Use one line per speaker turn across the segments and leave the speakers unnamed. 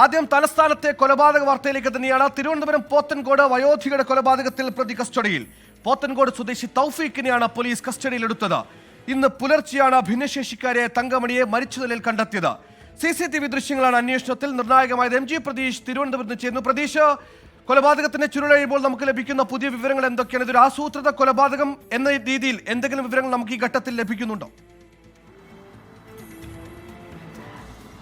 ആദ്യം തലസ്ഥാനത്തെ കൊലപാതക വാർത്തയിലേക്ക് തന്നെയാണ് തിരുവനന്തപുരം പോത്തൻകോട് വയോധികയുടെ കൊലപാതകത്തിൽ പ്രതി കസ്റ്റഡിയിൽ. പോത്തൻകോട് സ്വദേശി തൗഫീഖിനെയാണ് പോലീസ് കസ്റ്റഡിയിലെടുത്തത്. ഇന്ന് പുലർച്ചെയാണ് ഭിന്നശേഷിക്കാരെ തങ്കമണിയെ മരിച്ച നിലയിൽ കണ്ടെത്തിയത്. സി സി ടി വി ദൃശ്യങ്ങളാണ് അന്വേഷണത്തിൽ നിർണായകമായത്. എം ജി പ്രതീഷ് തിരുവനന്തപുരത്ത് ചേരുന്നു. പ്രതീഷ് കൊലപാതകത്തിന്റെ ചുരുളഴിയുമ്പോൾ നമുക്ക് ലഭിക്കുന്ന പുതിയ വിവരങ്ങൾ എന്തൊക്കെയാണ്? ഇതൊരു ആസൂത്രിത കൊലപാതകം എന്ന രീതിയിൽ എന്തെങ്കിലും വിവരങ്ങൾ നമുക്ക് ഈ ഘട്ടത്തിൽ ലഭിക്കുന്നുണ്ടോ?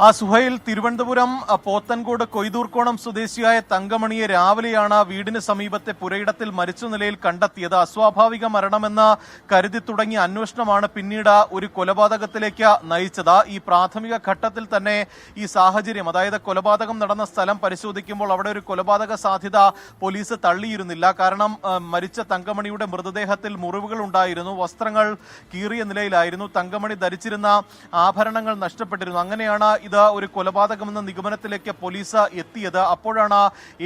ആ സുഹൈൽ തിരുവനന്തപുരം പോത്തൻകോട് കൊയ്തൂർക്കോണം സ്വദേശിയായ തങ്കമണിയെ രാവിലെയാണ് വീടിന് സമീപത്തെ പുരയിടത്തിൽ മരിച്ച നിലയിൽ കണ്ടെത്തിയത്. അസ്വാഭാവിക മരണമെന്ന് കരുതി തുടങ്ങിയ അന്വേഷണമാണ് പിന്നീട് ഒരു കൊലപാതകത്തിലേക്ക് നയിച്ചത്. ഈ പ്രാഥമിക ഘട്ടത്തിൽ തന്നെ ഈ സാഹചര്യം അതായത് കൊലപാതകം നടന്ന സ്ഥലം പരിശോധിക്കുമ്പോൾ അവിടെ ഒരു കൊലപാതക സാധ്യത പോലീസ് തള്ളിയിരുന്നില്ല. കാരണം മരിച്ച തങ്കമണിയുടെ മൃതദേഹത്തിൽ മുറിവുകൾ ഉണ്ടായിരുന്നു വസ്ത്രങ്ങൾ കീറിയ നിലയിലായിരുന്നു. തങ്കമണി ധരിച്ചിരുന്ന ആഭരണങ്ങൾ നഷ്ടപ്പെട്ടിരുന്നു. അങ്ങനെയാണ് ഇത് ഒരു കൊലപാതകമെന്ന നിഗമനത്തിലേക്ക് പോലീസ് എത്തിയത്. അപ്പോഴാണ്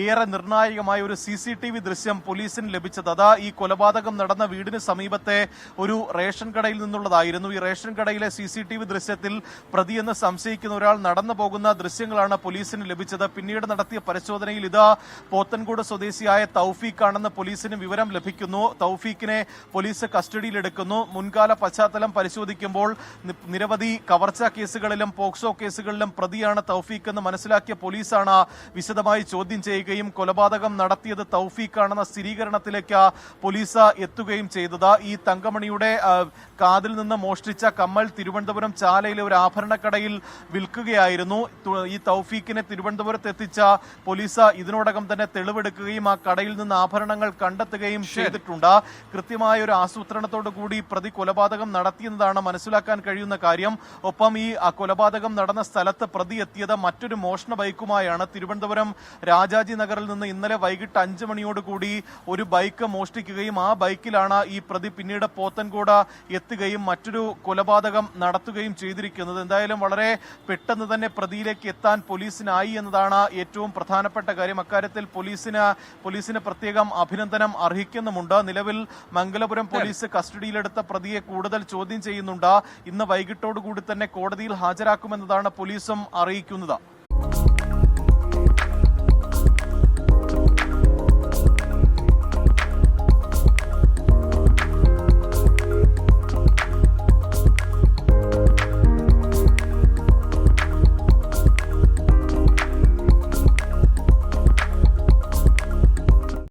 ഏറെ നിർണായകമായ ഒരു സി സി ടി വി ദൃശ്യം പോലീസിന് ലഭിച്ചത്. അത് ഈ കൊലപാതകം നടന്ന വീടിന് സമീപത്തെ ഒരു റേഷൻ കടയിൽ നിന്നുള്ളതായിരുന്നു. ഈ റേഷൻ കടയിലെ സി സി ടി വി ദൃശ്യത്തിൽ പ്രതിയെന്ന് സംശയിക്കുന്ന ഒരാൾ നടന്നു പോകുന്ന ദൃശ്യങ്ങളാണ് പോലീസിന് ലഭിച്ചത്. പിന്നീട് നടത്തിയ പരിശോധനയിൽ ഇത് പോത്തൻകോട് സ്വദേശിയായ തൗഫീഖാണെന്ന് പോലീസിന് വിവരം ലഭിക്കുന്നു. തൗഫീഖിനെ പോലീസ് കസ്റ്റഡിയിലെടുക്കുന്നു. മുൻകാല പശ്ചാത്തലം പരിശോധിക്കുമ്പോൾ നിരവധി കവർച്ചാ കേസുകളിലും പോക്സോ കേസുകളിലും പ്രതിയാണ് തൗഫീഖ് എന്ന് മനസ്സിലാക്കിയ പോലീസാണ് വിശദമായി ചോദ്യം ചെയ്യുകയും കൊലപാതകം നടത്തിയത് തൗഫീഖാണെന്ന സ്ഥിരീകരണത്തിലേക്ക് പോലീസ് എത്തുകയും ചെയ്തത്. ഈ തങ്കമണിയുടെ കാതിൽ നിന്ന് മോഷ്ടിച്ച കമ്മൽ തിരുവനന്തപുരം ചാലയിലെ ഒരു ആഭരണക്കടയിൽ വിൽക്കുകയായിരുന്നു. ഈ തൗഫീഖിനെ തിരുവനന്തപുരത്ത് എത്തിച്ച പോലീസ് ഇതിനോടകം തന്നെ തെളിവെടുക്കുകയും ആ കടയിൽ നിന്ന് ആഭരണങ്ങൾ കണ്ടെത്തുകയും ചെയ്തിട്ടുണ്ട്. കൃത്യമായ ഒരു ആസൂത്രണത്തോടു കൂടി പ്രതി കൊലപാതകം നടത്തിയെന്നതാണ് മനസ്സിലാക്കാൻ കഴിയുന്ന കാര്യം. ഒപ്പം ഈ കൊലപാതകം നടന്ന സ്ഥലത്ത് പ്രതി എത്തിയത് മറ്റൊരു മോഷണ ബൈക്കുമായാണ്. തിരുവനന്തപുരം രാജാജി നഗറിൽ നിന്ന് ഇന്നലെ വൈകിട്ട് അഞ്ചു മണിയോടുകൂടി ഒരു ബൈക്ക് മോഷ്ടിക്കുകയും ആ ബൈക്കിലാണ് ഈ പ്രതി പിന്നീട് പോത്തൻകോട് എത്തുകയും മറ്റൊരു കൊലപാതകം നടത്തുകയും ചെയ്തിരിക്കുന്നത്. എന്തായാലും വളരെ പെട്ടെന്ന് തന്നെ പ്രതിയിലേക്ക് എത്താൻ പോലീസിനായി എന്നതാണ് ഏറ്റവും പ്രധാനപ്പെട്ട കാര്യം. അക്കാര്യത്തിൽ പോലീസിന് പോലീസിന് പ്രത്യേകം അഭിനന്ദനം അർഹിക്കുന്നുമുണ്ട്. നിലവിൽ മംഗലപുരം പോലീസ് കസ്റ്റഡിയിലെടുത്ത പ്രതിയെ കൂടുതൽ ചോദ്യം ചെയ്യുന്നുണ്ട്. ഇന്ന് വൈകിട്ടോടുകൂടി തന്നെ കോടതിയിൽ ഹാജരാക്കുമെന്നതാണ് പോലീസും അറിയിക്കുന്നത്.